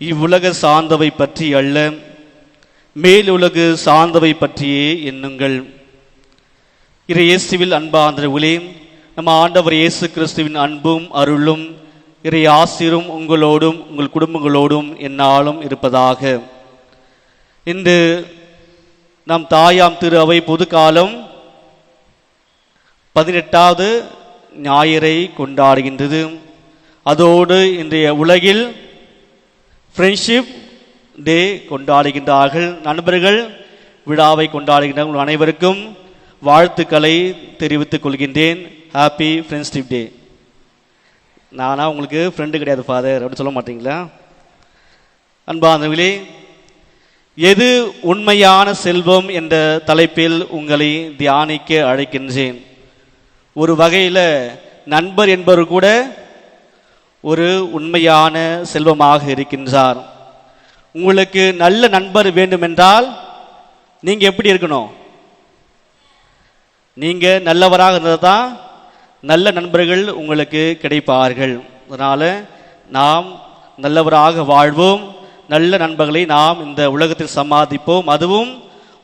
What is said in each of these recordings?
இவ்வுலக சார்ந்தவை பற்றி அல்ல. மேலுலகு சார்ந்தவை பற்றியே எண்ணுங்கள். இறை இயேசுவில் உலே நம்ம ஆண்டவர் இயேசு கிறிஸ்துவின் அன்பும் அருளும் இறை ஆசிரும் உங்களோடும் உங்கள் குடும்பங்களோடும் என்னாலும் இருப்பதாக. இன்று நம் தாயாம் திரு அவை பொதுக்காலம் பதினெட்டாவது ஞாயிறை கொண்டாடுகின்றது. அதோடு இன்றைய உலகில் ஃப்ரெண்ட்ஷிப் டே கொண்டாடுகின்றார்கள். நண்பர்கள் விழாவை கொண்டாடுகின்ற அனைவருக்கும் வாழ்த்துக்களை தெரிவித்துக் கொள்கின்றேன். ஹாப்பி ஃப்ரெண்ட்ஷிப் டே நானா உங்களுக்கு ஃப்ரெண்டு கிடையாது ஃபாதர் அப்படின்னு சொல்ல மாட்டீங்களா? அன்பானவர்களே எது உண்மையான செல்வம் என்ற தலைப்பில் உங்களை தியானிக்க அழைக்கின்றேன். ஒரு வகையில் நண்பர் என்பவர் கூட ஒரு உண்மையான செல்வமாக இருக்கின்றார். உங்களுக்கு நல்ல நண்பர் வேண்டுமென்றால் நீங்க எப்படி இருக்கணும்? நீங்க நல்லவராக இருந்தால் தான் நல்ல நண்பர்கள் உங்களுக்கு கிடைப்பார்கள். அதனால நாம் நல்லவராக வாழ்வோம். நல்ல நண்பர்களை நாம் இந்த உலகத்தில் சம்பாதிப்போம் அதுவும்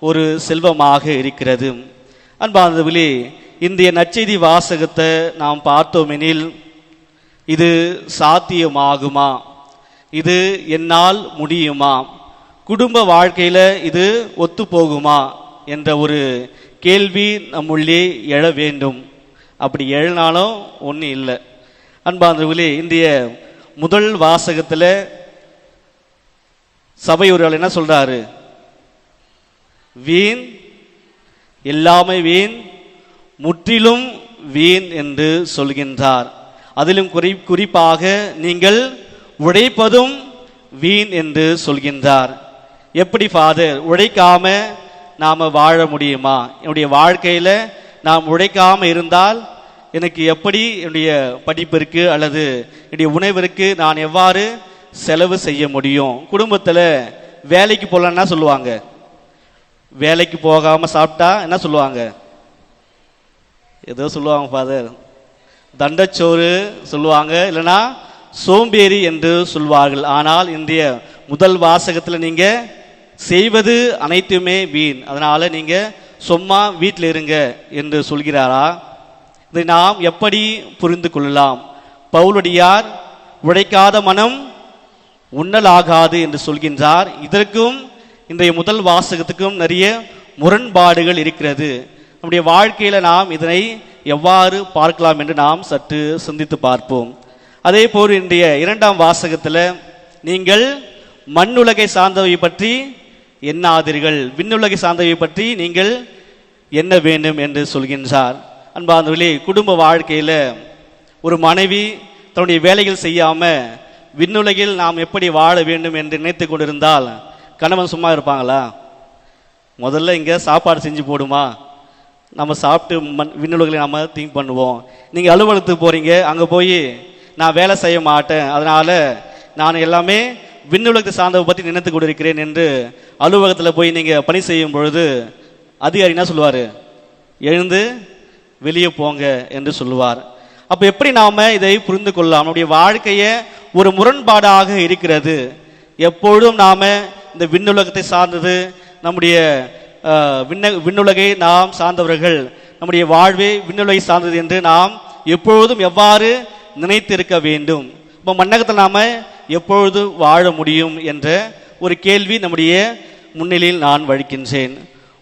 ஒரு செல்வமாக இருக்கிறது. அன்பானதுவிலே இந்திய நற்செய்தி வாசகத்தை நாம் பார்த்தோமெனில் இது சாத்தியமாகுமா? இது என்னால் முடியுமா? குடும்ப வாழ்க்கையில் இது ஒத்து போகுமா என்ற ஒரு கேள்வி நம்முள்ளே எழ வேண்டும். அப்படி எழனாலும் ஒன்றும் இல்லை. அன்பாந்தவர்களே இந்திய முதல் வாசகத்தில் சபை என்ன சொல்கிறாரு வீண் எல்லாமே வீண் முற்றிலும் வீண் என்று சொல்கின்றார். அதிலும் குறி குறிப்பாக நீங்கள் உழைப்பதும் வீண் என்று சொல்கின்றார். எப்படி ஃபாதர் உழைக்காம நாம் வாழ முடியுமா? என்னுடைய வாழ்க்கையில் நாம் உழைக்காமல் இருந்தால் எனக்கு எப்படி என்னுடைய படிப்பிற்கு அல்லது என்னுடைய உணவிற்கு நான் எவ்வாறு செலவு செய்ய முடியும்? குடும்பத்தில் வேலைக்கு போகலன்னா சொல்லுவாங்க. வேலைக்கு போகாமல் சாப்பிட்டா என்ன சொல்லுவாங்க? ஏதோ சொல்லுவாங்க ஃபாதர் தண்டச்சோறு சொல்லுவாங்க இல்லைன்னா சோம்பேறி என்று சொல்வார்கள். ஆனால் இன்றைய முதல் வாசகத்தில் நீங்கள் செய்வது அனைத்துமே வீண். அதனால் நீங்கள் சும்மா வீட்டில் இருங்க என்று சொல்கிறாரா? இதை நாம் எப்படி புரிந்து கொள்ளலாம்? பவுலடியார் உழைக்காத மனம் உண்ணலாகாது என்று சொல்கின்றார். இதற்கும் இன்றைய முதல் வாசகத்துக்கும் நிறைய முரண்பாடுகள் இருக்கிறது. நம்முடைய வாழ்க்கையில நாம் இதனை எவ்வாறு பார்க்கலாம் என்று நாம் சற்று சிந்தித்து பார்ப்போம். அதே போல் இன்றைய இரண்டாம் வாசகத்தில் நீங்கள் மண்ணுலகை சார்ந்தவை பற்றி எண்ணாதீர்கள். விண்ணுலகை சார்ந்தவை பற்றி நீங்கள் என்ன வேண்டும் என்று சொல்கின்றார். அன்பார்ந்தவர்களே குடும்ப வாழ்க்கையில் ஒரு மனைவி தன்னுடைய வேலைகள் செய்யாமல் விண்ணுலகில் நாம் எப்படி வாழ வேண்டும் என்று நினைத்து கொண்டிருந்தால் கணவன் சும்மா இருப்பாங்களா? முதல்ல இங்கே சாப்பாடு செஞ்சு போடுமா? நம்ம சாப்பிட்டு மண் விண்ணுலகில் நம்ம திங்க் பண்ணுவோம். நீங்கள் அலுவலகத்துக்கு போகிறீங்க அங்கே போய் நான் வேலை செய்ய மாட்டேன். அதனால் நான் எல்லாமே விண்ணுலகத்தை சார்ந்தவை பற்றி நினைத்து கொண்டிருக்கிறேன் என்று அலுவலகத்தில் போய் நீங்கள் பணி செய்யும் பொழுது அதிகாரி என்ன சொல்லுவார்? எழுந்து வெளியே போங்க என்று சொல்லுவார். அப்போ எப்படி நாம் இதை புரிந்து கொள்ளலாம்? நம்முடைய வாழ்க்கையை ஒரு முரண்பாடாக இருக்கிறது. எப்பொழுதும் நாம் இந்த விண்ணுலகத்தை சார்ந்தது நம்முடைய விண்ண விண்ணுலகை நாம் சார்ந்தவர்கள். நம்முடைய வாழ்வே விண்ணுலகை சார்ந்தது என்று நாம் எப்பொழுதும் எவ்வாறு நினைத்திருக்க வேண்டும்? இப்போ மன்னகத்தில் நாம் எப்பொழுது வாழ முடியும் என்ற ஒரு கேள்வி நம்முடைய முன்னிலையில் நான் வழிக்கின்றேன்.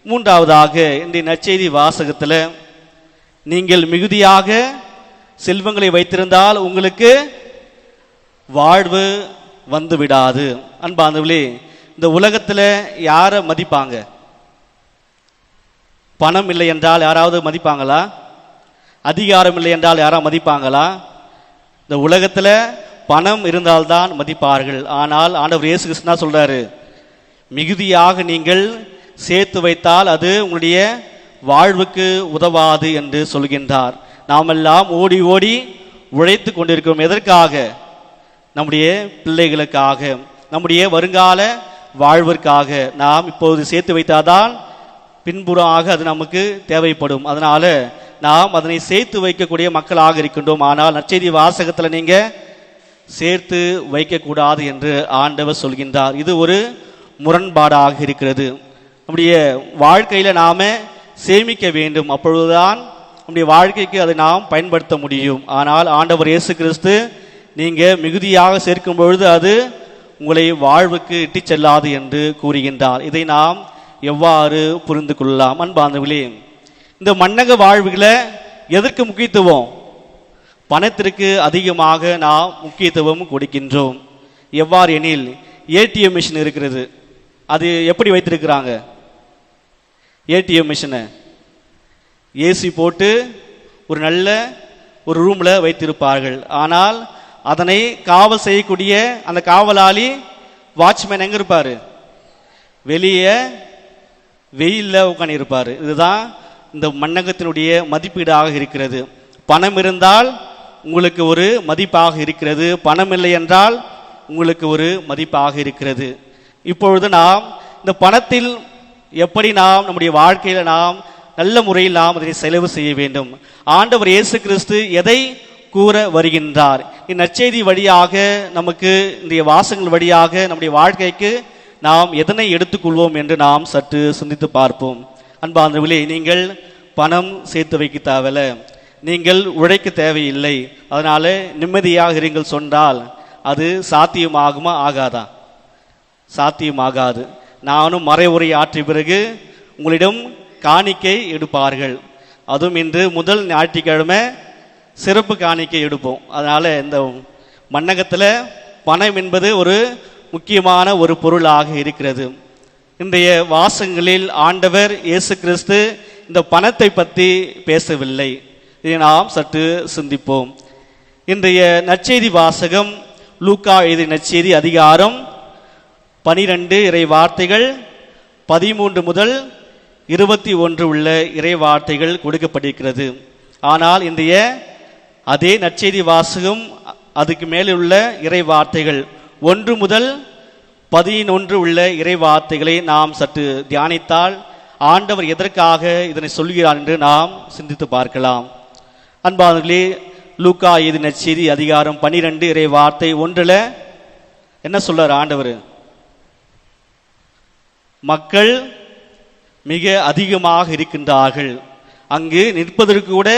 மூன்றாவதாக இன்றைய நற்செய்தி வாசகத்தில் நீங்கள் மிகுதியாக செல்வங்களை வைத்திருந்தால் உங்களுக்கு வாழ்வு வந்து விடாது இந்த உலகத்தில் யாரை மதிப்பாங்க? பணம் இல்லை என்றால் யாராவது மதிப்பாங்களா? அதிகாரம் இல்லை என்றால் யாராவது மதிப்பாங்களா? இந்த உலகத்தில் பணம் இருந்தால்தான் மதிப்பார்கள். ஆனால் ஆண்டவர் இயேசு கிருஷ்ணா சொல்கிறாரு மிகுதியாக நீங்கள் சேர்த்து வைத்தால் அது உங்களுடைய வாழ்வுக்கு உதவாது என்று சொல்கின்றார். நாமெல்லாம் ஓடி ஓடி உழைத்து கொண்டிருக்கிறோம். எதற்காக? நம்முடைய பிள்ளைகளுக்காக நம்முடைய வருங்கால வாழ்விற்காக. நாம் இப்போது சேர்த்து வைத்தாதான் பின்புறமாக அது நமக்கு தேவைப்படும். அதனால நாம் அதனை சேர்த்து வைக்கக்கூடிய மக்களாக இருக்கின்றோம். ஆனால் நற்செய்தி வாசகத்தில் நீங்க சேர்த்து வைக்கக்கூடாது என்று ஆண்டவர் சொல்கின்றார். இது ஒரு முரண்பாடாக இருக்கிறது. நம்முடைய வாழ்க்கையில் நாம சேமிக்க வேண்டும். அப்பொழுதுதான் நம்முடைய வாழ்க்கைக்கு அதை நாம் பயன்படுத்த முடியும். ஆனால் ஆண்டவர் இயேசு கிறிஸ்து நீங்க மிகுதியாக சேர்க்கும் பொழுது அது உங்களை வாழ்வுக்கு இட்டு செல்லாது என்று கூறுகின்றார். இதை நாம் எவ்வாறு புரிந்து கொள்ளலாம்? அன்பாந்தவிலே இந்த மன்னக வாழ்வுகளை எதற்கு முக்கியத்துவம்? பணத்திற்கு அதிகமாக நாம் முக்கியத்துவம் கொடுக்கின்றோம். எவ்வாறு எனில் ஏடிஎம் மிஷின் இருக்கிறது. அது எப்படி வைத்திருக்கிறாங்க? ஏடிஎம் மிஷினை. ஏசி போட்டு ஒரு நல்ல ஒரு ரூமில் வைத்திருப்பார்கள். ஆனால் அதனை காவல் செய்யக்கூடிய அந்த காவலாளி வாட்ச்மேன் எங்கே இருப்பார்? வெளியே வெயிலில் உட்காந்து இருப்பார் இதுதான் இந்த மன்னகத்தினுடைய மதிப்பீடாக இருக்கிறது. பணம் இருந்தால் உங்களுக்கு ஒரு மதிப்பாக இருக்கிறது. பணம் இல்லை என்றால் உங்களுக்கு ஒரு மதிப்பாக இருக்கிறது. இப்பொழுது நாம் இந்த பணத்தில் எப்படி நாம் நம்முடைய வாழ்க்கையில் நாம் நல்ல முறையில் நாம் அதனை செலவு செய்ய வேண்டும். ஆண்டவர் இயேசு கிறிஸ்து எதை கூற வருகின்றார்? இந்நற்செய்தி வழியாக நமக்கு இந்த வாசங்கள் வழியாக நம்முடைய வாழ்க்கைக்கு நாம் எதனை எடுத்துக்கொள்வோம் என்று நாம் சற்று சிந்தித்து பார்ப்போம். அன்பார்ந்தவர்களே நீங்கள் பணம் சேர்த்து வைக்க தேவையில்ல. நீங்கள் உழைக்க தேவையில்லை. அதனால் நிம்மதியாக இருங்கள் சொன்னால் அது சாத்தியமாகுமா? ஆகாதா? சாத்தியமாகாது. நானும் மறைவுரை ஆற்றிய பிறகு உங்களிடம் காணிக்கை எடுப்பார்கள். அதுவும் இன்று முதல் ஞாயிற்றுக்கிழமை சிறப்பு காணிக்கை எடுப்போம். அதனால் இந்த மன்னகத்தில் பணம் என்பது ஒரு முக்கியமான ஒரு பொருளாக இருக்கிறது. இன்றைய வாசங்களில் ஆண்டவர் இயேசு கிறிஸ்து இந்த பணத்தை பற்றி பேசவில்லை. இதை நாம் சற்று சிந்திப்போம். இன்றைய நற்செய்தி வாசகம் லூக்கா எழுதிய நற்செய்தி அதிகாரம் பனிரெண்டு இறை வார்த்தைகள் பதிமூன்று முதல் இருபத்தி ஒன்று உள்ள இறை வார்த்தைகள் கொடுக்கப்பட்டிருக்கிறது ஆனால் இன்றைய அதே நற்செய்தி வாசகம் அதுக்கு மேலே உள்ள இறை வார்த்தைகள் ஒன்று முதல் பதினொன்று உள்ள இறை வார்த்தைகளை நாம் சற்று தியானித்தால் ஆண்டவர் எதற்காக இதனை சொல்கிறார் என்று நாம் சிந்தித்து பார்க்கலாம். அன்பானவர்களே லூக்கா இது நற்செய்தி அதிகாரம் பனிரெண்டு இறை வார்த்தை ஒன்றில் என்ன சொல்றார் ஆண்டவர்? மக்கள் மிக அதிகமாக இருக்கின்றார்கள். அங்கு நிற்பதற்கு கூட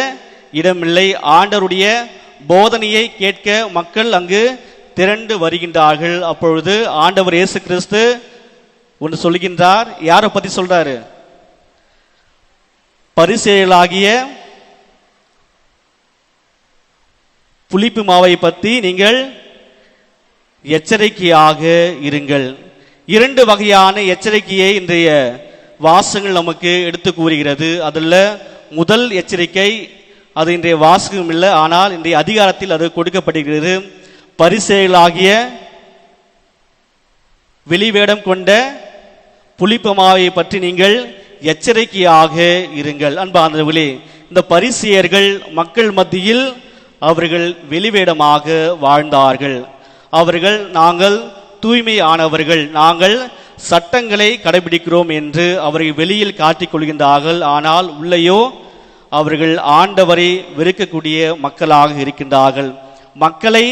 இடமில்லை. ஆண்டவருடைய போதனையை கேட்க மக்கள் அங்கு திரண்டு வருகின்றார்கள். அப்பொழுது ஆண்டவர் இயேசு கிறிஸ்து ஒன்று சொல்கின்றார். யாரை பத்தி சொல்றாரு? பரிசெயலாகிய புளிப்பு மாவை பற்றி நீங்கள் எச்சரிக்கையாக இருங்கள். இரண்டு வகையான எச்சரிக்கையை இன்றைய வாசங்கள் நமக்கு எடுத்து கூறுகிறது. அதில் முதல் எச்சரிக்கை அது இன்றைய வாசகம் இல்லை ஆனால் இன்றைய அதிகாரத்தில் அது கொடுக்கப்படுகிறது. பரிசெயலாகிய வெளிவேடம் கொண்ட புளிப்பமாவை பற்றி நீங்கள் எச்சரிக்கையாக இருங்கள். அன்பானவர்களே இந்த பரிசியர்கள் மக்கள் மத்தியில் அவர்கள் வெளிவேடமாக வாழ்ந்தார்கள். அவர்கள் நாங்கள் தூய்மையானவர்கள். நாங்கள் சட்டங்களை கடைபிடிக்கிறோம் என்று அவர்கள் வெளியில் காட்டிக் கொள்கின்றார்கள். ஆனால் உள்ளேயோ அவர்கள் ஆண்டவரை வெறுக்கக்கூடிய மக்களாக இருக்கின்றார்கள். மக்களை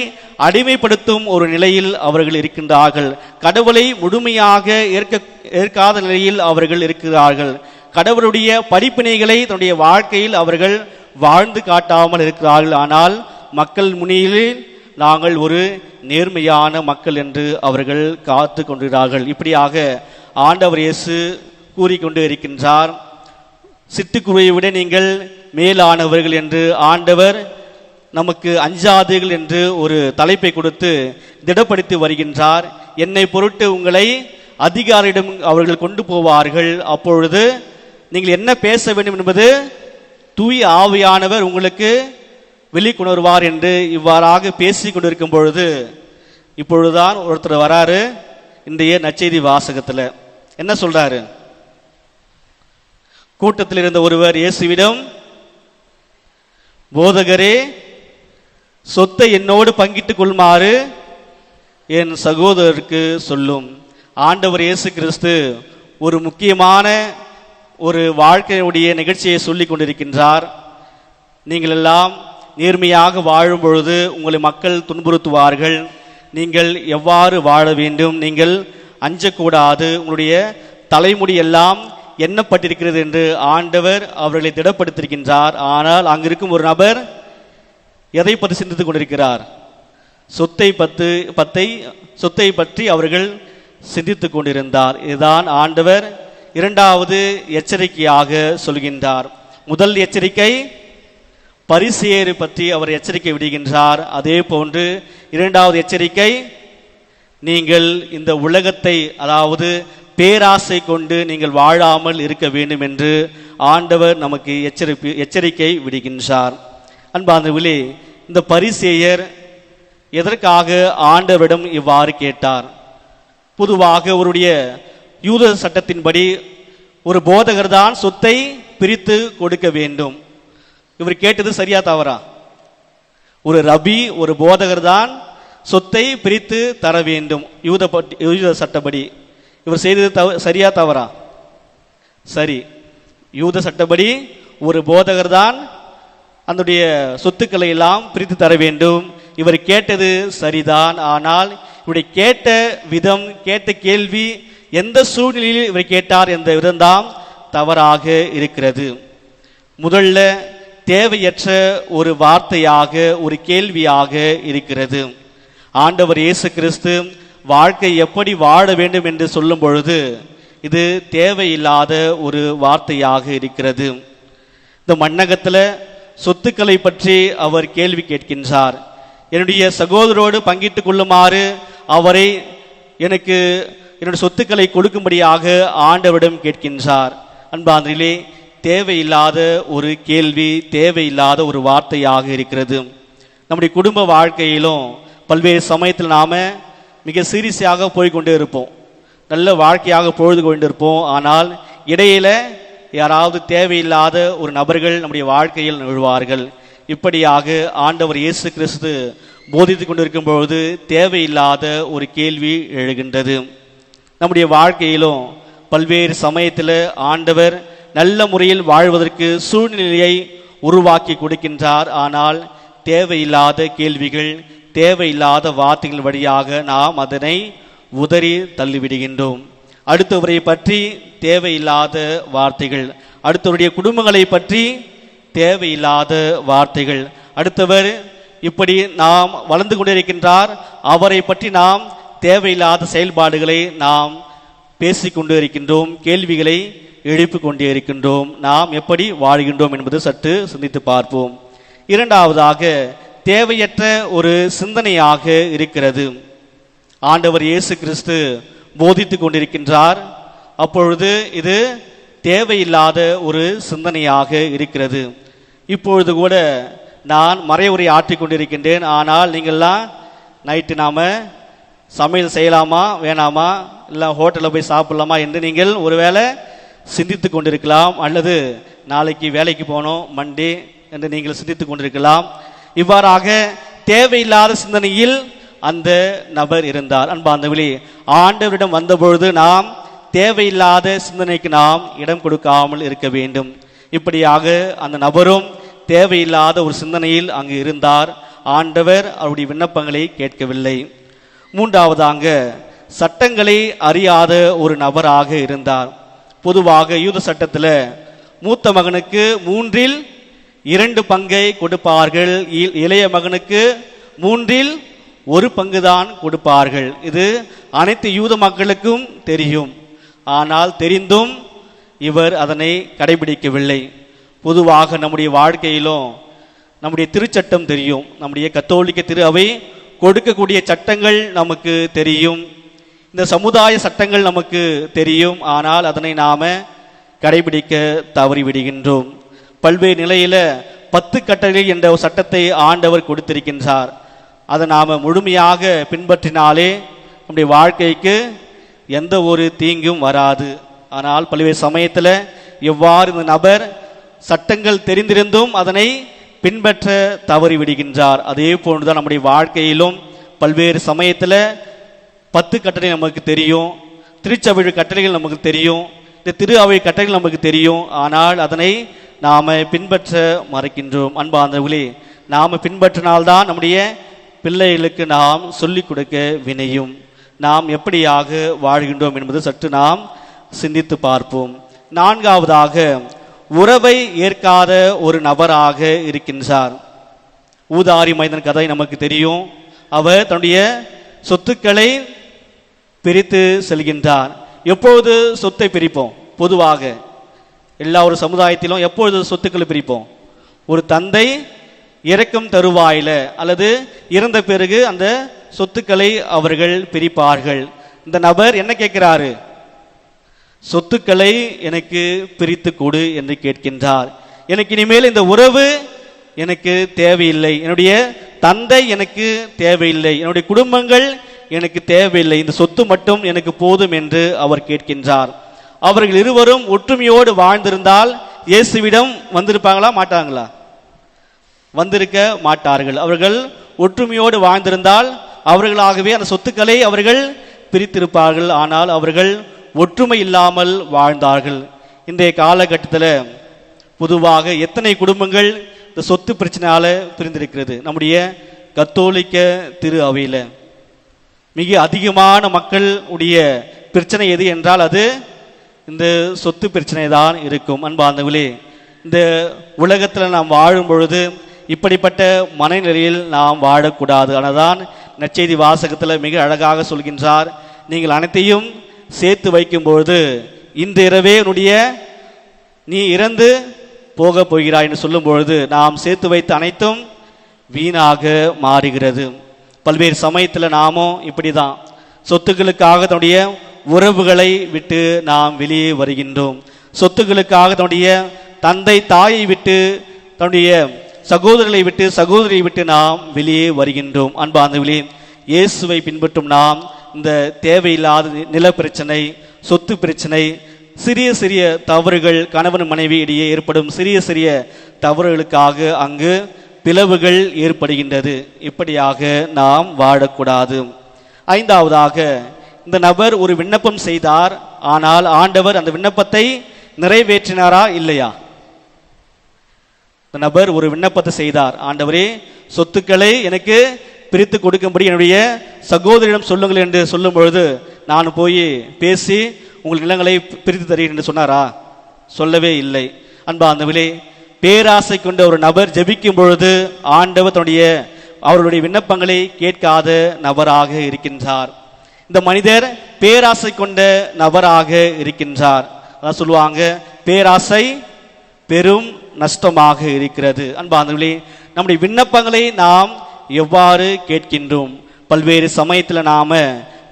அடிமைப்படுத்தும் ஒரு நிலையில் அவர்கள் இருக்கின்றார்கள். கடவுளை முழுமையாக ஏற்க ஏற்காத நிலையில் அவர்கள் இருக்கிறார்கள். கடவுளுடைய படிப்பினைகளை தன்னுடைய வாழ்க்கையில் அவர்கள் வாழ்ந்து காட்டாமல் இருக்கிறார்கள். ஆனால் மக்கள் முன்னிலே நாங்கள் ஒரு நேர்மையான மக்கள் என்று அவர்கள் காத்து கொண்டிருக்கிறார்கள். இப்படியாக ஆண்டவர் இயேசு கூறிக்கொண்டு இருக்கின்றார். சிட்டுக்குருவியை விட நீங்கள் மேலானவர்கள் என்று ஆண்டவர் நமக்கு அஞ்சாதீர்கள் என்று ஒரு தலைப்பை கொடுத்து திடப்படுத்தி வருகின்றார். என்னை பொருட்டு உங்களை அதிகாரியிடம் அவர்கள் கொண்டு போவார்கள். அப்பொழுது நீங்கள் என்ன பேச வேண்டும் என்பது தூய ஆவியானவர் உங்களுக்கு வெளிக்கொணர்வார் என்று இவ்வாறாக பேசி கொண்டிருக்கும் பொழுது இப்பொழுதுதான் ஒருத்தர் வராரு. இன்றைய நச்செய்தி வாசகத்தில் என்ன சொல்றாரு? கூட்டத்தில் இருந்த ஒருவர் இயேசுவிடம் போதகரே சொத்தை என்னோடு பங்கிட்டுக் கொள்மாறு என் சகோதரருக்கு சொல்லும். ஆண்டவர் இயேசு கிறிஸ்து ஒரு முக்கியமான ஒரு வாழ்க்கையுடைய நிகழ்ச்சியை சொல்லிக் கொண்டிருக்கின்றார். நீங்கள் எல்லாம் நேர்மையாக வாழும் பொழுது உங்களை மக்கள் துன்புறுத்துவார்கள். நீங்கள் எவ்வாறு வாழ வேண்டும்? நீங்கள் அஞ்சக்கூடாது. உங்களுடைய தலைமுடி எல்லாம் எண்ணப்பட்டிருக்கிறது என்று ஆண்டவர் அவர்களை திடப்படுத்தியிருக்கின்றார் ஆனால் அங்கிருக்கும் ஒரு நபர் எதை பற்றி சிந்தித்துக் கொண்டிருக்கிறார்? சொத்தை பத்து பத்தை சொத்தை பற்றி அவர்கள் சிந்தித்துக் கொண்டிருந்தார். இதுதான் ஆண்டவர் இரண்டாவது எச்சரிக்கையாக சொல்கின்றார். முதல் எச்சரிக்கை பரிசேறு பற்றி அவர் எச்சரிக்கை விடுகின்றார். அதே போன்று இரண்டாவது எச்சரிக்கை நீங்கள் இந்த உலகத்தை அதாவது பேராசை கொண்டு நீங்கள் வாழாமல் இருக்க வேண்டும் என்று ஆண்டவர் நமக்கு எச்சரிப்பு எச்சரிக்கை விடுகின்றார். அன்பாந்தவிலே இந்த பரிசேயர் எதற்காக ஆண்டவரிடம் இவ்வாறு கேட்டார்? பொதுவாக அவருடைய யூத சட்டத்தின்படி ஒரு போதகர் தான் சொத்தை பிரித்து கொடுக்க வேண்டும். இவர் கேட்டது சரியா தவறா? ஒரு ரபி ஒரு போதகர் தான் சொத்தை பிரித்து தர வேண்டும். யூத பட்- யூத சட்டப்படி. இவர் செய்தது தவ சரியா தவறா? சரி. யூத சட்டப்படி ஒரு போதகர் தான் அதனுடைய சொத்துக்களை எல்லாம் பிரித்து தர வேண்டும். இவர் கேட்டது சரிதான். ஆனால் இவருடைய கேட்ட விதம் கேட்ட கேள்வி எந்த சூழ்நிலையில் இவர் கேட்டார் என்ற விதம்தான் தவறாக இருக்கிறது. முதல்ல தேவையற்ற ஒரு வார்த்தையாக ஒரு கேள்வியாக இருக்கிறது. ஆண்டவர் இயேசு கிறிஸ்து வாழ்க்கை எப்படி வாழ வேண்டும் என்று சொல்லும் பொழுது இது தேவையில்லாத ஒரு வார்த்தையாக இருக்கிறது. இந்த மண்ணகத்தில் சொத்துக்களை பற்றி அவர் கேள்வி கேட்கின்றார். என்னுடைய சகோதரோடு பங்கிட்டுக் கொள்ளுமாறு அவரை எனக்கு என்னுடைய சொத்துக்களை கொடுக்கும்படியாக ஆண்டவரிடம் கேட்கின்றார். அன்பாந்திலே தேவையில்லாத ஒரு கேள்வி தேவையில்லாத ஒரு வார்த்தையாக இருக்கிறது. நம்முடைய குடும்ப வாழ்க்கையிலும் பல்வேறு சமயத்தில் நாம் மிக சீரியஸாக போய்கொண்டே இருப்போம். நல்ல வாழ்க்கையாக பொழுது கொண்டிருப்போம். ஆனால் இடையில யாராவது தேவையில்லாத ஒரு நபர்கள் நம்முடைய வாழ்க்கையில் நிகழ்வார்கள். இப்படியாக ஆண்டவர் இயேசு கிறிஸ்து போதித்து கொண்டிருக்கும் பொழுது தேவையில்லாத ஒரு கேள்வி எழுகின்றது. நம்முடைய வாழ்க்கையிலும் பல்வேறு சமயத்தில் ஆண்டவர் நல்ல முறையில் வாழ்வதற்கு சூழ்நிலையை உருவாக்கி கொடுக்கின்றார். ஆனால் தேவையில்லாத கேள்விகள் தேவையில்லாத வார்த்தைகள் வழியாக நாம் அதனை உதறி தள்ளிவிடுகின்றோம். அடுத்தவரை பற்றி தேவையில்லாத வார்த்தைகள். அடுத்தவருடைய குடும்பங்களை பற்றி தேவையில்லாத வார்த்தைகள். அடுத்தவர் இப்படி நாம் வளர்ந்து கொண்டிருக்கின்றார். அவரை பற்றி நாம் தேவையில்லாத செயல்பாடுகளை நாம் பேசிக்கொண்டு இருக்கின்றோம் கேள்விகளை எழுப்பி கொண்டே இருக்கின்றோம் நாம் எப்படி வாழ்கின்றோம் என்பது சற்று சிந்தித்து பார்ப்போம். இரண்டாவதாக தேவையற்ற ஒரு சிந்தனையாக இருக்கிறது. ஆண்டவர் இயேசு கிறிஸ்து போதித்துக் கொண்டிருக்கின்றார் அப்பொழுது இது தேவையில்லாத ஒரு சிந்தனையாக இருக்கிறது. இப்பொழுது கூட நான் மறைவுரை ஆற்றிக் கொண்டிருக்கின்றேன் ஆனால் நீங்கள்லாம் நைட்டு நாம் சமையல் செய்யலாமா வேணாமா இல்லை ஹோட்டலில் போய் சாப்பிட்லாமா என்று நீங்கள் ஒருவேளை சிந்தித்து கொண்டிருக்கலாம். அல்லது நாளைக்கு வேலைக்கு போகணும் மண்டே என்று நீங்கள் சிந்தித்து கொண்டிருக்கலாம். இவ்வாறாக தேவையில்லாத சிந்தனையில் அந்த நபர் இருந்தார். அன்பாந்தவழி ஆண்டவரிடம் வந்தபொழுது நாம் தேவையில்லாத சிந்தனைக்கு நாம் இடம் கொடுக்காமல் இருக்க வேண்டும். இப்படியாக அந்த நபரும் தேவையில்லாத ஒரு சிந்தனையில் அங்கு இருந்தார். ஆண்டவர் அவருடைய விண்ணப்பங்களை கேட்கவில்லை. மூன்றாவதாக சட்டங்களை அறியாத ஒரு நபராக இருந்தார். பொதுவாக யூத சட்டத்தில் மூத்த மகனுக்கு மூன்றில் இரண்டு பங்கை கொடுப்பார்கள். இ- இளைய மகனுக்கு மூன்றில் ஒரு பங்குதான் கொடுப்பார்கள். இது அனைத்து யூத மக்களுக்கும் தெரியும். ஆனால் தெரிந்தும் இவர் அதனை கடைபிடிக்கவில்லை. பொதுவாக நம்முடைய வாழ்க்கையிலும் நம்முடைய திருச்சட்டம் தெரியும். நம்முடைய கத்தோலிக்க திரு அவை கொடுக்கக்கூடிய சட்டங்கள் நமக்கு தெரியும். இந்த சமுதாய சட்டங்கள் நமக்கு தெரியும். ஆனால் அதனை நாம கடைபிடிக்க தவறிவிடுகின்றோம் பல்வேறு நிலையில பத்து கட்டளை என்ற ஒரு சட்டத்தை ஆண்டவர் கொடுத்திருக்கின்றார். அதை நாம் முழுமையாக பின்பற்றினாலே நம்முடைய வாழ்க்கைக்கு எந்த ஒரு தீங்கும் வராது. ஆனால் பல்வேறு சமயத்தில் எவ்வாறு இந்த நபர் சட்டங்கள் தெரிந்திருந்தும் அதனை பின்பற்ற தவறி விடுகின்றார் அதே போன்றுதான் நம்முடைய வாழ்க்கையிலும் பல்வேறு சமயத்தில் பத்து கட்டளை நமக்கு தெரியும் திருச்சபை கட்டளைகள் நமக்கு தெரியும் இந்த திரு அவை கட்டளைகள் நமக்கு தெரியும். ஆனால் அதனை நாம் பின்பற்ற மறைக்கின்றோம். அன்பாந்தவர்களே நாம் பின்பற்றினால்தான் நம்முடைய பிள்ளைகளுக்கு நாம் சொல்லிக் கொடுக்க வினையும் நாம் எப்படியாக வாழ்கின்றோம் என்பது சற்று நாம் சிந்தித்து பார்ப்போம். நான்காவதாக உறவை ஏற்காத ஒரு நபராக இருக்கின்றார். ஊதாரி மைதன் கதை நமக்கு தெரியும். அவர் தன்னுடைய சொத்துக்களை பிரித்து செல்கின்றார். எப்பொழுது சொத்தை பிரிப்போம்? பொதுவாக எல்லா ஒரு சமுதாயத்திலும் எப்பொழுது சொத்துக்களை பிரிப்போம்? ஒரு தந்தை இறக்கும் தருவாயில. அல்லது இறந்த பிறகு அந்த சொத்துக்களை அவர்கள் பிரிப்பார்கள். இந்த நபர் என்ன கேட்கிறாரு? சொத்துக்களை எனக்கு பிரித்து கொடு என்று கேட்கின்றார். எனக்கு இனிமேல் இந்த உறவு எனக்கு தேவையில்லை. என்னுடைய தந்தை எனக்கு தேவையில்லை. என்னுடைய குடும்பங்கள் எனக்கு தேவையில்லை. இந்த சொத்து மட்டும் எனக்கு போதும் என்று அவர் கேட்கின்றார். அவர்கள் இருவரும் ஒற்றுமையோடு வாழ்ந்திருந்தால் இயேசுவிடம் வந்திருப்பாங்களா மாட்டாங்களா? வந்திருக்க மாட்டார்கள். அவர்கள் ஒற்றுமையோடு வாழ்ந்திருந்தால் அவர்களாகவே அந்த சொத்துக்களை அவர்கள் பிரித்திருப்பார்கள். ஆனால் அவர்கள் ஒற்றுமை இல்லாமல் வாழ்ந்தார்கள். இன்றைய காலகட்டத்தில் பொதுவாக எத்தனை குடும்பங்கள் இந்த சொத்து பிரச்சனையால் பிரிந்திருக்கிறது? நம்முடைய கத்தோலிக்க திரு அவையில். மிக அதிகமான மக்கள் உடைய பிரச்சனை எது என்றால் அது இந்த சொத்து பிரச்சனை தான் இருக்கும். அன்பாந்தவிலே இந்த உலகத்தில் நாம் வாழும் பொழுது இப்படிப்பட்ட மனநிலையில் நாம் வாழக்கூடாது. ஆனதான் நற்செய்தி வாசகத்தில் மிக அழகாக சொல்கின்றார் நீங்கள் அனைத்தையும் சேர்த்து வைக்கும்பொழுது இந்த இரவே உன்னுடைய நீ இறந்து போக போகிறாய் என்று சொல்லும் பொழுது நாம் சேர்த்து வைத்த அனைத்தும் வீணாக மாறுகிறது. பல்வேறு சமயத்தில் நாமும் இப்படி தான் சொத்துக்களுக்காக தன்னுடைய உறவுகளை விட்டு நாம் வெளியே வருகின்றோம். சொத்துக்களுக்காக தன்னுடைய தந்தை தாயை விட்டு தன்னுடைய சகோதரர்களை விட்டு சகோதரியை விட்டு நாம் வெளியே வருகின்றோம். அன்பாந்தவர்களே இயேசுவை பின்பற்றும் நாம் இந்த தேவையில்லாத நில பிரச்சனை சொத்து பிரச்சனை சிறிய சிறிய தவறுகள் கணவன் மனைவி இடையே ஏற்படும் சிறிய சிறிய தவறுகளுக்காக அங்கு பிளவுகள் ஏற்படுகின்றது. இப்படியாக நாம் வாழக்கூடாது. ஐந்தாவதாக இந்த நபர் ஒரு விண்ணப்பம் செய்தார் ஆனால் ஆண்டவர் அந்த விண்ணப்பத்தை நிறைவேற்றினாரா இல்லையா? நபர் ஒரு விண்ணப்பத்தை செய்தார். ஆண்டவரே சொத்துக்களை எனக்கு பிரித்து கொடுக்கும்படி என்னுடைய சகோதரியிடம் சொல்லுங்கள் என்று சொல்லும் பொழுது நான் போய் பேசி உங்கள் நிலங்களை பிரித்து தருகிறேன் என்று சொன்னாரா? சொல்லவே இல்லை. அன்பா அன்பாந்தவிலே பேராசை கொண்ட ஒரு நபர் ஜெபிக்கும் பொழுது ஆண்டவர் தன்னுடைய அவருடைய விண்ணப்பங்களை கேட்காத நபராக இருக்கின்றார். இந்த மனிதர் பேராசை கொண்ட நபராக இருக்கின்றார். அதான் சொல்லுவாங்க பேராசை பெரும் நஷ்டமாக இருக்கிறது. அன்பாந்தவர்களே நம்முடைய விண்ணப்பங்களை நாம் எவ்வாறு கேட்கின்றோம்? பல்வேறு சமயத்தில் நாம்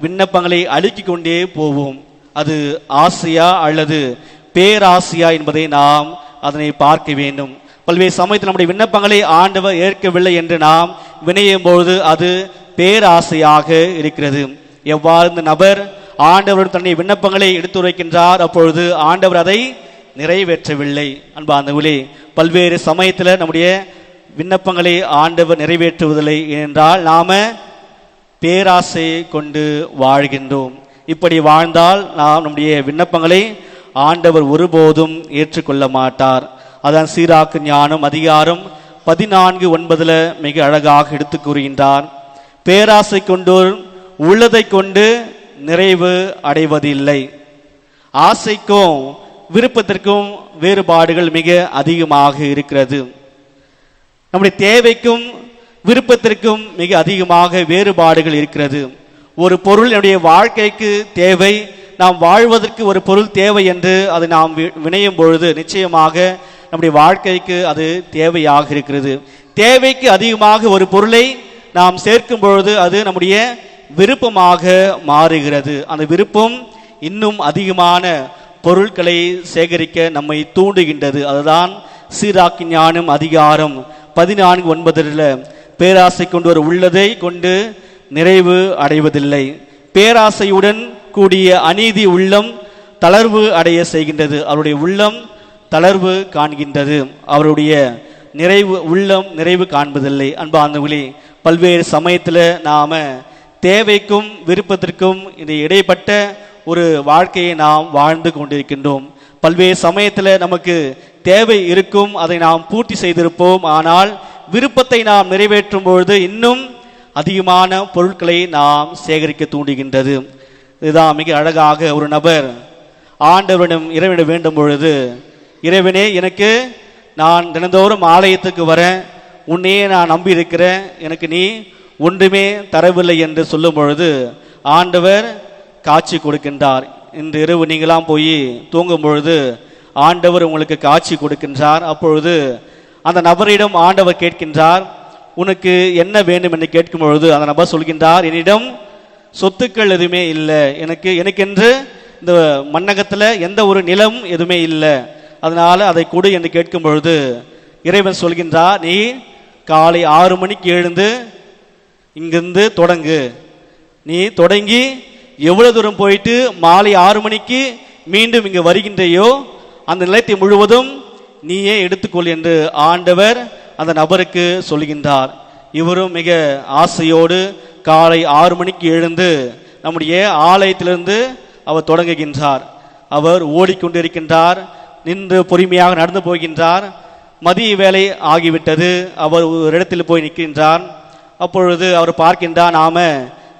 விண்ணப்பங்களை அடுக்கிக் கொண்டே போவோம். அது ஆசையா அல்லது பேராசையா என்பதை நாம் அதனை பார்க்க வேண்டும். பல்வேறு சமயத்தில் நம்முடைய விண்ணப்பங்களை ஆண்டவர் ஏற்கவில்லை என்று நாம் வினையும் பொழுது அது பேராசையாக இருக்கிறது. எவ்வாறு இந்த நபர் ஆண்டவர் தன்னுடைய விண்ணப்பங்களை எடுத்துரைக்கின்றார் அப்பொழுது ஆண்டவர் அதை நிறைவேற்றவில்லை. அன்பார்ந்தவர்களே பல்வேறு சமயத்தில் நம்முடைய விண்ணப்பங்களை ஆண்டவர் நிறைவேற்றுவதில்லை என்றால் நாம் பேராசை கொண்டு வாழ்கின்றோம். இப்படி வாழ்ந்தால் நாம் நம்முடைய விண்ணப்பங்களை ஆண்டவர் ஒருபோதும் ஏற்றுக்கொள்ள மாட்டார். அதான் சீராக்கு ஞானம் அதிகாரம் பதினான்கு ஒன்பதுல மிக அழகாக எடுத்து கூறுகின்றார். பேராசை கொண்டோர் உள்ளதை கொண்டு நிறைவு அடைவதில்லை. ஆசைக்கும் விருப்பத்திற்கும் வேறுபாடுகள் மிக அதிகமாக இருக்கிறது. நம்முடைய தேவைக்கும் விருப்பத்திற்கும் மிக அதிகமாக வேறுபாடுகள் இருக்கிறது. ஒரு பொருள் என்னுடைய வாழ்க்கைக்கு தேவை நாம் வாழ்வதற்கு ஒரு பொருள் தேவை என்று அது நாம் வி- வினையும் பொழுது நிச்சயமாக நம்முடைய வாழ்க்கைக்கு அது தேவையாக இருக்கிறது. தேவைக்கு அதிகமாக ஒரு பொருளை நாம் சேர்க்கும் பொழுது அது நம்முடைய விருப்பமாக மாறுகிறது. அந்த விருப்பம் இன்னும் அதிகமான பொருட்களை சேகரிக்க நம்மை தூண்டுகின்றது. அதுதான் சீராக்கு ஞானம் அதிகாரம் பதினான்கு ஒன்பதில் பேராசை கொண்டு ஒரு உள்ளதை கொண்டு நிறைவு அடைவதில்லை. பேராசையுடன் கூடிய அநீதி உள்ளம் தளர்வு அடைய செய்கின்றது. அவருடைய உள்ளம் தளர்வு காண்கின்றது. அவருடைய நிறைவு உள்ளம் நிறைவு காண்பதில்லை. அன்பார்ந்தவர்களே பல்வேறு சமயத்தில் நாம தேவைக்கும் விருப்பத்திற்கும் இந்த இடைப்பட்ட ஒரு வாழ்க்கையை நாம் வாழ்ந்து கொண்டிருக்கின்றோம். பல்வேறு சமயத்தில் நமக்கு தேவை இருக்கும் அதை நாம் பூர்த்தி செய்திருப்போம். ஆனால் விருப்பத்தை நாம் நிறைவேற்றும் பொழுது இன்னும் அதிகமான பொருட்களை நாம் சேகரிக்க தூண்டுகின்றது. இதுதான் மிக அழகாக ஒரு நபர் ஆண்டவரிடம் இறைவிட வேண்டும் பொழுது இறைவனே எனக்கு நான் தினந்தோறும் ஆலயத்துக்கு வரேன் உன்னையே நான் நம்பி இருக்கிறேன் எனக்கு நீ ஒன்றுமே தரவில்லை என்று சொல்லும் பொழுது ஆண்டவர் காட்சி கொடுக்கின்றார். இன்று இரவு நீங்களாம் போய் தூங்கும் பொழுது ஆண்டவர் உங்களுக்கு காட்சி கொடுக்கின்றார். அப்பொழுது அந்த நபரிடம் ஆண்டவர் கேட்கின்றார் உனக்கு என்ன வேண்டும்? என்று கேட்கும் பொழுது அந்த நபர் சொல்கின்றார் என்னிடம் சொத்துக்கள் எதுவுமே இல்லை. எனக்கு எனக்கென்று இந்த மண்ணகத்தில் எந்த ஒரு நிலம் எதுவுமே இல்லை. அதனால் அதை கொடு என்று கேட்கும் பொழுது இறைவன் சொல்கின்றார் நீ காலை ஆறு மணிக்கு எழுந்து இங்கிருந்து தொடங்கு. நீ தொடங்கி எவ்வளவு தூரம் போயிட்டு மாலை ஆறு மணிக்கு மீண்டும் இங்கு வருகின்றையோ அந்த நிலத்தை முழுவதும் நீயே எடுத்துக்கொள் என்று ஆண்டவர் அந்த நபருக்கு சொல்கின்றார். இவரும் மிக ஆசையோடு காலை ஆறு மணிக்கு எழுந்து நம்முடைய ஆலயத்திலிருந்து அவர் தொடங்குகின்றார். அவர் ஓடிக்கொண்டிருக்கின்றார் நின்று பொறுமையாக நடந்து போகின்றார். மதிய வேலை ஆகிவிட்டது. அவர் ஒரு இடத்தில் போய் நிற்கின்றார். அப்பொழுது அவர் பார்க்கின்றார் நாம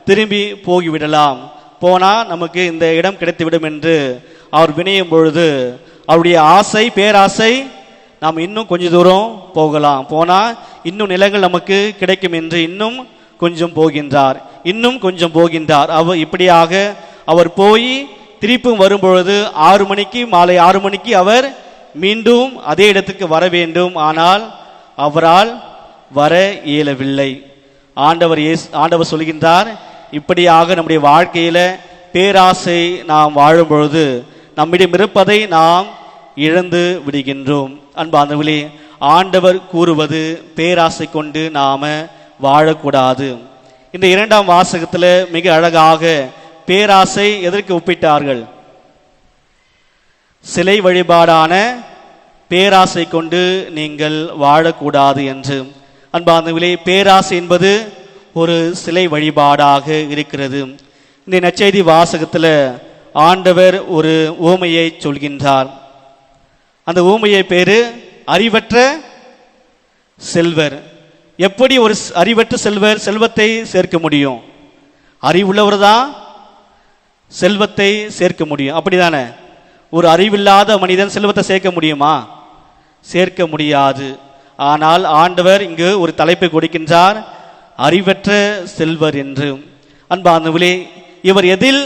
திரும்பி போகிவிடலாம். போனா நமக்கு இந்த இடம் கிடைத்துவிடும் என்று அவர் வினையும் பொழுது அவருடைய ஆசை பேராசை நாம் இன்னும் கொஞ்ச தூரம் போகலாம். போனா இன்னும் நிலங்கள் நமக்கு கிடைக்கும் என்று இன்னும் கொஞ்சம் போகின்றார். இன்னும் கொஞ்சம் போகின்றார். அவர் இப்படியாக அவர் போய் திருப்பும் வரும்பொழுது ஆறு மணிக்கு மாலை ஆறு மணிக்கு அவர் மீண்டும் அதே இடத்துக்கு வர வேண்டும். ஆனால் அவரால் வர இயலவில்லை. ஆண்டவர் இயேசு ஆண்டவர் சொல்கின்றார் இப்படியாக நம்முடைய வாழ்க்கையில் பேராசை நாம் வாழும் பொழுது நம்மிடம் இருப்பதை நாம் இழந்து விடுகின்றோம். அன்பாந்தவர்களே ஆண்டவர் கூறுவது பேராசை கொண்டு நாம வாழக்கூடாது. இந்த இரண்டாம் வாசகத்தில் மிக அழகாக பேராசை எதற்கு ஒப்பிட்டார்கள்? சிலை வழிபாடான பேராசை கொண்டு நீங்கள் வாழக்கூடாது என்று. அன்பாந்தவிலே பேராசை என்பது ஒரு சிலை வழிபாடாக இருக்கிறது. இந்த நச்செய்தி வாசகத்தில் ஆண்டவர் ஒரு ஊமையை சொல்கின்றார். அந்த ஊமையை பேரு அறிவற்ற செல்வர். எப்படி ஒரு அறிவற்ற செல்வர் செல்வத்தை சேர்க்க முடியும்? அறிவுள்ளவர் தான் செல்வத்தை சேர்க்க முடியும். அப்படிதானே? ஒரு அறிவில்லாத மனிதன் செல்வத்தை சேர்க்க முடியுமா? சேர்க்க முடியாது. ஆனால் ஆண்டவர் இங்கு ஒரு தலைப்பை கொடுக்கின்றார். அறிவற்ற செல்வர் என்று. அன்பார்ந்தவர்களே இவர் எதில்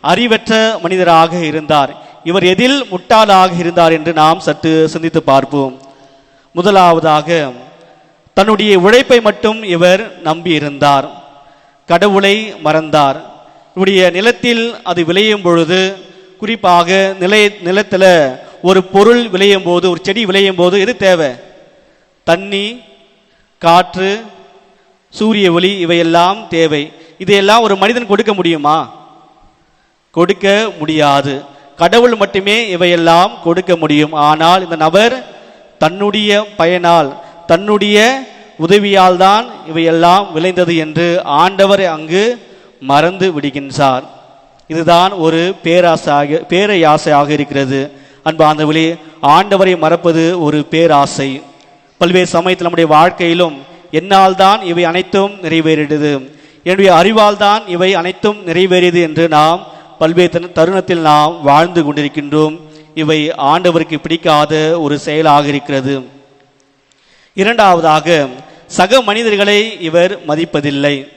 அறிவற்ற மனிதராக இருந்தார்? இவர் எதில் முட்டாளாக இருந்தார் என்று நாம் சற்று சிந்தித்து பார்ப்போம். முதலாவதாக தன்னுடைய உழைப்பை மட்டும் இவர் நம்பியிருந்தார். கடவுளை மறந்தார். இவருடைய நிலத்தில் அது விளையும் பொழுது குறிப்பாக நிலை நிலத்தில் ஒரு பொருள் விளையும் போது ஒரு செடி விளையும் போது எது தேவை? தண்ணி காற்று சூரிய ஒளி இவையெல்லாம் தேவை. இதையெல்லாம் ஒரு மனிதன் கொடுக்க முடியுமா? கொடுக்க முடியாது. கடவுள் மட்டுமே இவையெல்லாம் கொடுக்க முடியும். ஆனால் இந்த நபர் தன்னுடைய பயனால் தன்னுடைய உதவியால் தான் இவையெல்லாம் விளைந்தது என்று ஆண்டவர் அங்கு மறந்து விடுகின்றார். இதுதான் ஒரு பேராசாக பேரையாசையாக இருக்கிறது. அன்பாந்தவர்களே ஆண்டவரை மறப்பது ஒரு பேராசை. பல்வேறு சமயத்தில் நம்முடைய வாழ்க்கையிலும் என்னால் தான் இவை அனைத்தும் நிறைவேறியது. என்னுடைய அறிவால் தான் இவை அனைத்தும் நிறைவேறியது என்று நாம் பல்வேறு தரு- தருணத்தில் நாம் வாழ்ந்து கொண்டிருக்கின்றோம். இவை ஆண்டவருக்கு பிடிக்காத ஒரு செயலாக இருக்கிறது. இரண்டாவதாக சக மனிதர்களை இவர் மதிப்பதில்லை.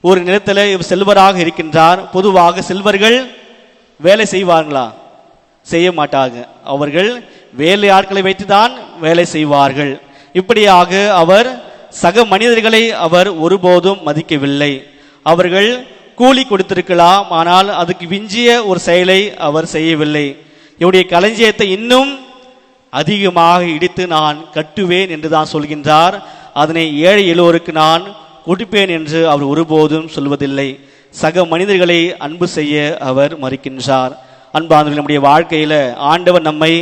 ஒரு நிலத்தில் இவர் செல்வராக இருக்கின்றார். பொதுவாக செல்வர்கள் வேலை செய்வார்களா? செய்ய மாட்டாங்க. அவர்கள் வேலை ஆட்களை வைத்து தான் வேலை செய்வார்கள். இப்படியாக அவர் சக மனிதர்களை அவர் ஒருபோதும் மதிக்கவில்லை. அவர்கள் கூலி கொடுத்திருக்கலாம் ஆனால் அதுக்கு விஞ்சிய ஒரு செயலை அவர் செய்யவில்லை. இவருடைய களஞ்சியத்தை இன்னும் அதிகமாக இடித்து நான் கட்டுவேன் என்று தான் சொல்கின்றார். அதனை ஏழை எல்லோருக்கு நான் கொடுப்பேன் என்று அவர் ஒருபோதும் சொல்வதில்லை. சக மனிதர்களை அன்பு செய்ய அவர் மறுக்கின்றார். அன்பானவர்கள் நம்முடைய வாழ்க்கையில் ஆண்டவர் நம்மை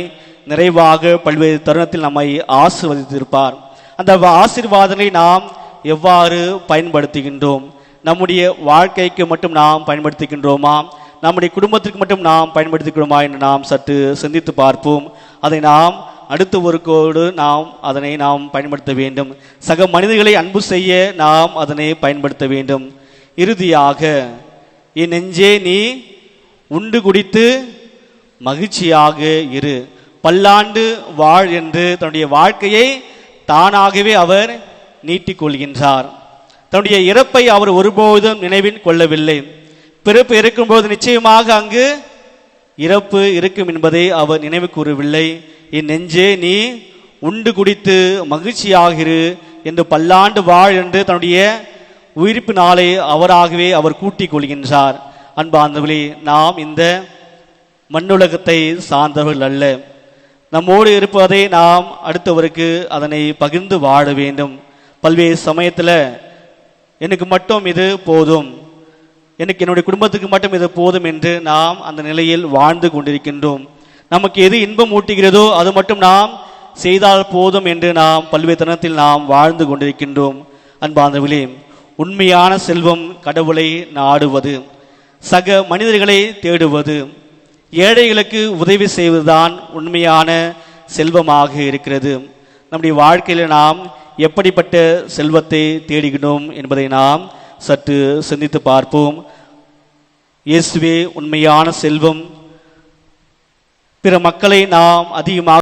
நிறைவாக பல்வேறு தருணத்தில் நம்மை ஆசிர்வதித்திருப்பார். அந்த ஆசீர்வாதங்களை நாம் எவ்வாறு பயன்படுத்துகின்றோம்? நம்முடைய வாழ்க்கைக்கு மட்டும் நாம் பயன்படுத்துகின்றோமா? நம்முடைய குடும்பத்திற்கு மட்டும் நாம் பயன்படுத்துகிறோமா என்று நாம் சற்று சிந்தித்து பார்ப்போம். அதை நாம் அடுத்தவருக்கோடு நாம் அதனை நாம் பயன்படுத்த வேண்டும். சக மனிதர்களை அன்பு செய்ய நாம் அதனை பயன்படுத்த வேண்டும். இறுதியாக என் நெஞ்சே நீ உண்டு குடித்து மகிழ்ச்சியாக இரு. பல்லாண்டு வாழ் என்று தன்னுடைய வாழ்க்கையை தானாகவே அவர் நீட்டிக்கொள்கின்றார். தன்னுடைய இறப்பை அவர் ஒருபோதும் நினைவில் கொள்ளவில்லை. பிறப்பு இருக்கும்போது நிச்சயமாக அங்கு இறப்பு இருக்கும் என்பதை அவர் நினைவு கூறவில்லை. என் நெஞ்சே நீ உண்டு குடித்து மகிழ்ச்சியாகிரு என்று பல்லாண்டு வாழ் என்று தன்னுடைய உயிர்ப்பு நாளை அவராகவே அவர் கூட்டிக் கொள்கின்றார். அன்பாந்தவர்களே நாம் இந்த மண்ணுலகத்தை சார்ந்தவர்கள் அல்ல. நம்மோடு இருப்பதை நாம் அடுத்தவருக்கு அதனை பகிர்ந்து வாழ வேண்டும். பல்வேறு சமயத்தில் எனக்கு மட்டும் இது போதும். எனக்கு என்னுடைய குடும்பத்துக்கு மட்டும் இது போதும் என்று நாம் அந்த நிலையில் வாழ்ந்து கொண்டிருக்கின்றோம். நமக்கு எது இன்பம் ஊட்டுகிறதோ அது மட்டும் நாம் செய்தால் போதும் என்று நாம் பல்வேறு தருணத்தில் நாம் வாழ்ந்து கொண்டிருக்கின்றோம். அன்பாந்தவிலே உண்மையான செல்வம் கடவுளை நாடுவது சக மனிதர்களை தேடுவது ஏழைகளுக்கு உதவி செய்வதுதான் உண்மையான செல்வமாக இருக்கிறது. நம்முடைய வாழ்க்கையில் நாம் எப்படிப்பட்ட செல்வத்தை தேடுகிறோம் என்பதை நாம் சற்று சிந்தித்து பார்ப்போம். இயேசுவே உண்மையான செல்வம். பிற மக்களை நாம் அதிகமாக